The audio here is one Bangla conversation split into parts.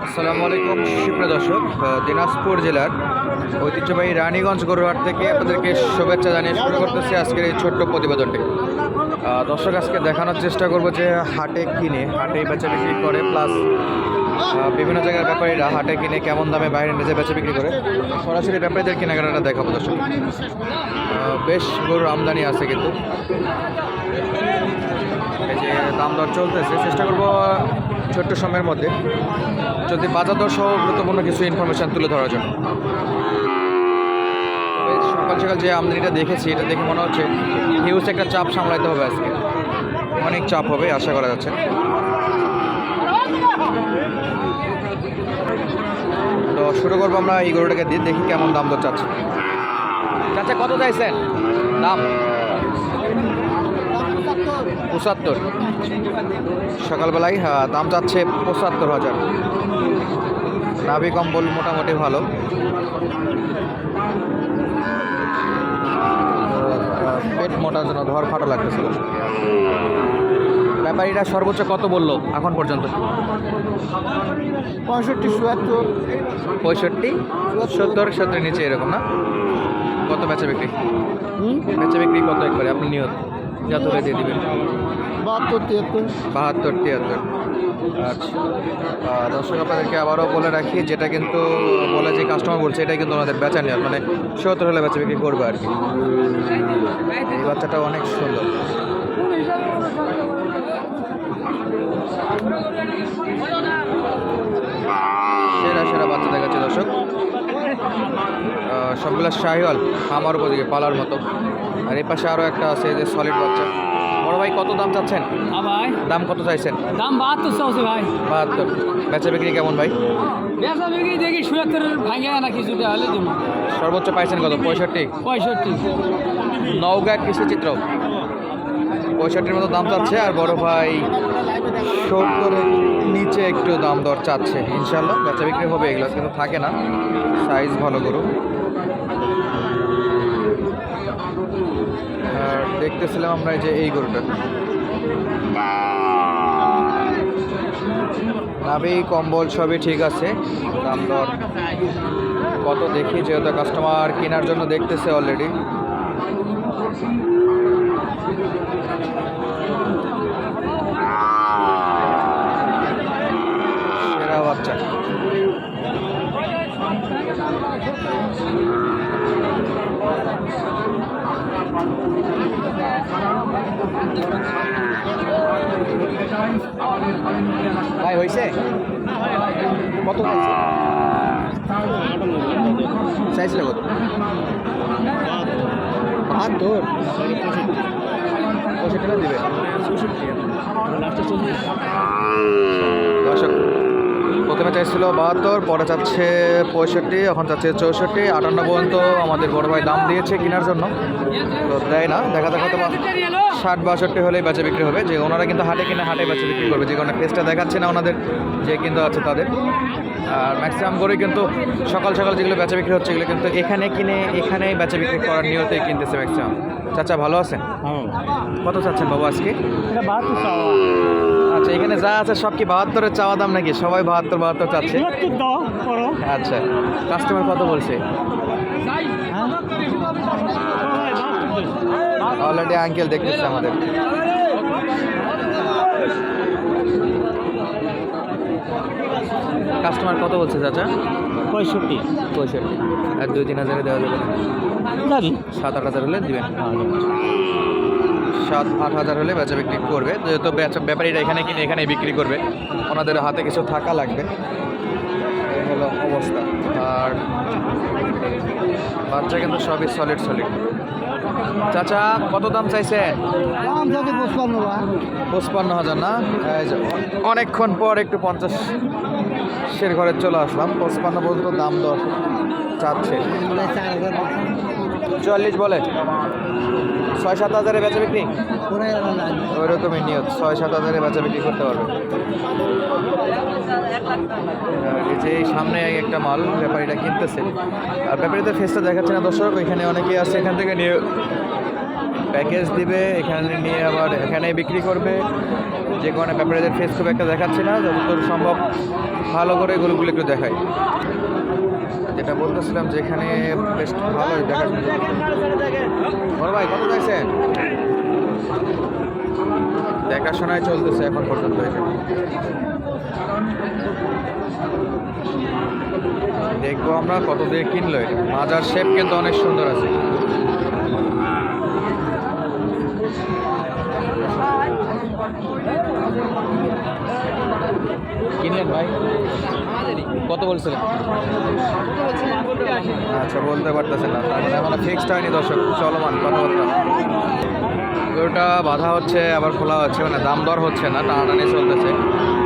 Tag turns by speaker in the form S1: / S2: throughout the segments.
S1: আসসালামু আলাইকুম, সুপ্রিয় দর্শক দিনাজপুর জেলার ঐতিহ্যবাহী রানীগঞ্জ গরুহাট থেকে আপনাদেরকে শুভেচ্ছা জানিয়ে শুরু করতেছি আজকের এই ছোট্ট প্রতিবেদনটি। দর্শক, আজকে দেখানোর চেষ্টা করব যে হাটে কিনে, হাটে বেচা বিক্রি করে প্লাস বিভিন্ন জায়গার ব্যাপারীরা হাটে কিনে কেমন দামে বাইরে নিজে বেচা বিক্রি করে। সরাসরি ব্যাপারীদের কেনাকাটাটা দেখাবো, দর্শক। বেশ গরুর আমদানি আছে কিন্তু। এই যে দাম দর চলতেছে, চেষ্টা করব ছোট্ট সময়ের মধ্যে যদি বাজার দর সহ গুরুত্বপূর্ণ কিছু ইনফরমেশন তুলে ধরার জন্য। সকাল সকাল যে আমদানিটা দেখেছি, এটা দেখে মনে হচ্ছে হিউজ একটা চাপ সামলাইতে হবে আজকে। অনেক চাপ হবে, আশা করা যাচ্ছে তো শুরু করব আমরা এই গরুটাকে দিয়ে, দেখি কেমন দাম দর চাচ্ছে। চাচা, কত চাইছেন? দাম? পঁচাত্তর। সকালবেলায় হ্যাঁ, দাম যাচ্ছে পঁচাত্তর হাজার। নাভি কম্বল মোটামুটি ভালো। পেট মোটার জন্য ধর ফাটো লাগতেছিল। ব্যাপারীরা সর্বোচ্চ কত বলল এখন পর্যন্ত?
S2: পঁয়ষট্টি চুয়াত্তর।
S1: পঁয়ষট্টি সত্তর সত্তর নিচে এরকম না? কত বেচা বিক্রি?
S2: হুম?
S1: বেচা বিক্রি কত একবারে? আপনি নিয়ত। যত হলে দিয়ে দিবেন?
S2: বাহাত্তর তিয়াত্তর।
S1: বাহাত্তর তিয়াত্তর। আচ্ছা দর্শক আপনাদেরকে আবারও বলে রাখি যেটা কিন্তু বলে যে কাস্টমার বলছে এটাই কিন্তু ওনাদের বেচা নেওয়ার মানে সত্তর হলে বেচা বিক্রি করবে আর কি। এই বাচ্চাটা অনেক সুন্দর। সেরা সেরা বাচ্চা দেখাচ্ছে দর্শক। সবগুলা শাহিওয়াল আমার উপদিকে পালার মতো। আর এই পাশে আরও একটা আছে যে সলিড বাচ্চা। বড় ভাই কত দাম চাচ্ছেন?
S3: ভাই।
S1: দাম কত চাইছেন?
S3: দাম বাহাত্তর চলছে ভাই।
S1: বাহাত্তর। বেচা বিক্রি কেমন ভাই?
S3: বেচা বিক্রি দেখি সুয়াত্তর ভাঙে না কিছুটা হলে
S1: সর্বোচ্চ পাইছেন কত? পঁয়ষট্টি?
S3: পঁয়ষট্টি।
S1: নওগাঁ কৃষি চিত্র। পঁয়ষট্টির মতো দাম চাচ্ছে আর বড় ভাই সত্তরের নিচে একটু দাম দর চাচ্ছে। ইনশাল্লাহ বেচা বিক্রি হবে এগুলো কিন্তু থাকে না। সাইজ ভালো গরু। দেখতেছিলাম আমরা যে এই গরুটা। নাভি, কম্বল সবই ঠিক আছে। দাম দর কত দেখি যেহেতু কাস্টমার কেনার জন্য দেখতেছে অলরেডি বাচ্চা। ভাই হয়েছে কত চাইছে চাইছিল কত? বাহাত্তর? পঁয়ষট্টি টাকা দিবে। দর্শক প্রথমে চাইছিল বাহাত্তর পরে চাচ্ছে পঁয়ষট্টি এখন চাচ্ছে চৌষট্টি আটান্ন পর্যন্ত আমাদের বড় ভাই দাম দিয়েছে কেনার জন্য। তো দেয় না দেখা দেখা তো ষাট বাষট্টি হলেই বেচা বিক্রি হবে। যে ওনারা কিন্তু হাটে কিনে হাটে বেচা বিক্রি করবে যে কারণে পেজটা দেখাচ্ছে না ওনাদের যে কিন্তু আছে তাদের। আর ম্যাক্সিমাম করে কিন্তু সকাল সকাল যেগুলো বেচা বিক্রি হচ্ছে এগুলো কিন্তু এখানে কিনে এখানে বেচা বিক্রি করার নিয়তেই কিনতেছে ম্যাক্সিমাম চাচা ভালো আছেন? কত চাচ্ছেন বাবু আজকে?
S3: বাহাত্তর
S1: আচ্ছা এখানে যা আছে সব কি বাহাত্তরের চাওয়া দাম নাকি? সবাই বাহাত্তর বাহাত্তর চাচ্ছে। আচ্ছা কাস্টমার কত বলছে? অলরেডি আঙ্কেল দেখতেছে আমাদের। কাস্টমার কত বলছে চাচা?
S3: পঁয়ষট্টি।
S1: পঁয়ষট্টি। আর দুই তিন হাজারে দেওয়া যাবে না? সাত আট হাজার হলে দিবেন। সাত আট হাজার হলে বেচা বিক্রি করবে। যেহেতু বেচা- ব্যাপারীরা এখানে কিনে এখানে বিক্রি করবে। ওনাদের হাতে কিছু থাকা লাগবে। এই হলো অবস্থা। আর বাচ্চা কিন্তু সবই সলিড সলিড চাচা কত দাম চাইছে?
S2: পঁচপান্ন
S1: হাজার না? এই যে অনেকক্ষণ পর একটু পঞ্চাশ সের ঘরে চলে আসলাম। পঁচপান্ন পর্যন্ত দাম দর চাচ্ছে। চুয়াল্লিশ বলে। ছয়, সাত হাজারে বেচা বিক্রি? ওই রকমই নিয়ত, ছয়, সাত হাজারে বেচা বিক্রি করতে পারবে। যে সামনে একটা মাল, ব্যাপারীটা কিনতেছে। আর ব্যাপারীদের ফেসটা দেখাচ্ছে না, দর্শক, এখানে অনেকেই আছে, এখান থেকে নিয়ে প্যাকেজ দিবে, এখানে নিয়ে আবার এখানে বিক্রি করবে। যে কারণে ব্যাপারীদের ফেস খুব একটা দেখাচ্ছে না, যতদূর সম্ভব ভালো করে গরুগুলো একটু দেখাই যেটা বলতেছিলাম যে এখানে বেশ ভালো দেখা বড় ভাই, কত চাইছেন? দেখাশোনায় চলতেছে এখন পর্যন্ত দেখব আমরা কত দিয়ে কিনলো মাজার শেপ কিন্তু অনেক সুন্দর আছে। কিনলেন ভাই? কত বলছিলেন? আচ্ছা বলতে পারতেছেন না। তার মানে আমার ফিক্সড হয়নি দর্শক। চলমান কথাবার্তা। গরুটা বাধা হচ্ছে, আবার খোলা হচ্ছে মানে দাম দর হচ্ছে না, টানাটানি চলতেছে।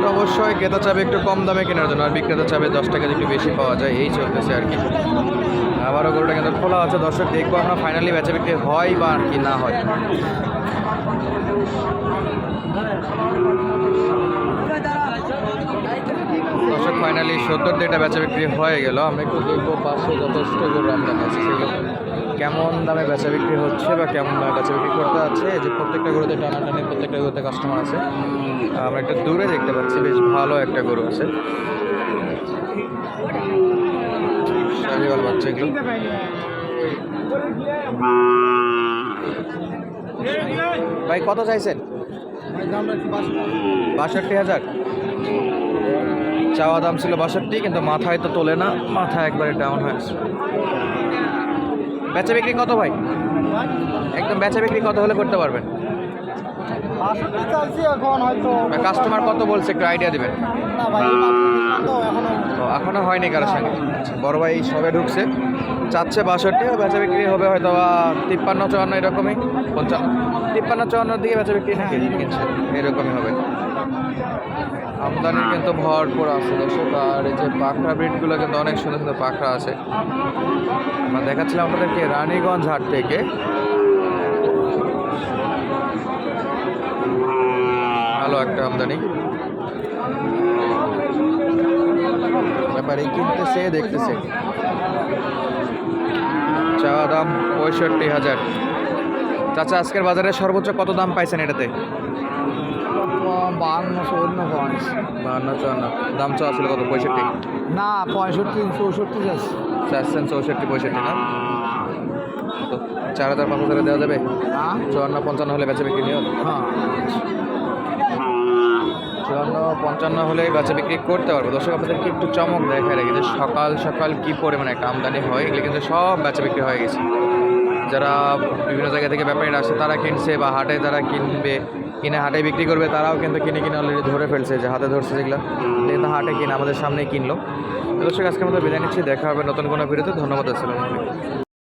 S1: তো অবশ্যই ক্রেতা চাবে একটু কম দামে কেনার জন্য, আর বিক্রেতা চাবে দশ টাকা একটু বেশি পাওয়া যায়, এই চলতেছে আর কি। আবারও গরুটা কিন্তু খোলা আছে। দর্শক, দেখব আমরা ফাইনালি বেচা বিক্রি হয় বা আর কি না হয়। দর্শক ফাইনালি সত্তর দিকটা বেচা বিক্রি হয়ে গেল। আমরা একটু দেখব পাশে যথেষ্ট গরু আমদানি আছে সেগুলো কেমন দামে বেচা বিক্রি হচ্ছে বা কেমন দামে বেচা বিক্রি করতে আছে যে প্রত্যেকটা গরুতে টানাটানি প্রত্যেকটা গরুতে কাস্টমার আছে, আমরা একটু দূরে দেখতে পাচ্ছি, বেশ ভালো একটা গরু আছে। ভাই, কত চাইছেন? বাষট্টি হাজার। চাওয়া দাম ছিল বাষট্টি কিন্তু মাথায় তো তোলে না মাথা একবারে ডাউন হয়ে আসে বেচা বিক্রি কত ভাই? একদম বেচা বিক্রি কত হলে করতে পারবেন? কাস্টমার কত বলছে একটু আইডিয়া দেবেন। এখনও হয়নি কারোর সঙ্গে। বড় ভাই সবে ঢুকছে। চাচ্ছে বাষট্টি বেচা বিক্রি হবে হয়তো বা তিপ্পান্ন, চুয়ান্ন এরকমই। পঞ্চান্ন তিপ্পান্ন, চুয়ান্নর দিকে বেচা বিক্রি কিনছে এরকমই হবে। আমদানি কিন্তু ভরপুর আছে, দর্শক। আর এই যে পাখরা ব্রিডগুলো কিন্তু অনেক সুন্দর সুন্দর পাখরা আছে। আমরা দেখাচ্ছিলাম আপনাদেরকে রানীগঞ্জ হাট থেকে। ভালো একটা আমদানি। ব্যাপারে কিনতেছে, দেখতেছে। চাওয়া দাম পঁয়ষট্টি হাজার। চাচা আজকের বাজারে সর্বোচ্চ কত দাম পাইছেন এটাতে?
S2: বাহান্ন পঞ্চ
S1: বাহান্ন চুয়ান্ন। দাম চাওয়া ছিল কত পঁয়ষট্টি?
S2: না পঁয়ষট্টি চৌষট্টি
S1: চাচ্ছেন চৌষট্টি পঁয়ষট্টি না? চার হাজার পাঁচ হাজারে দেওয়া যাবে?
S2: হ্যাঁ।
S1: চুয়ান্ন পঞ্চান্ন হলে বেচা বিক্রি
S2: হ্যাঁ।
S1: চুয়ান্ন, পঞ্চান্ন হলে বেচা বিক্রি করতে পারব। দর্শক, আপনাদেরকে একটু চমক দেখায় রাখি যে সকাল সকাল কি পরিমাণে একটা আমদানি হয়, এগুলো কিন্তু সব বেচা বিক্রি হয়ে গেছে। যারা বিভিন্ন জায়গা থেকে ব্যাপারীরা আসে, তারা কিনছে বা হাটে তারা কিনবে, কিনে হাটে বিক্রি করবে, তারাও কিন্তু কিনে কিনে অলরেডি ধরে ফেলছে, যে হাতে ধরছে যেগুলো। কিন্তু হাটে কিনে আমাদের সামনেই কিনলো। দর্শক, আজকের মতো বিদায় নিচ্ছি, দেখা হবে নতুন কোনো ভিডিওতে। ধন্যবাদ আলাইকুম।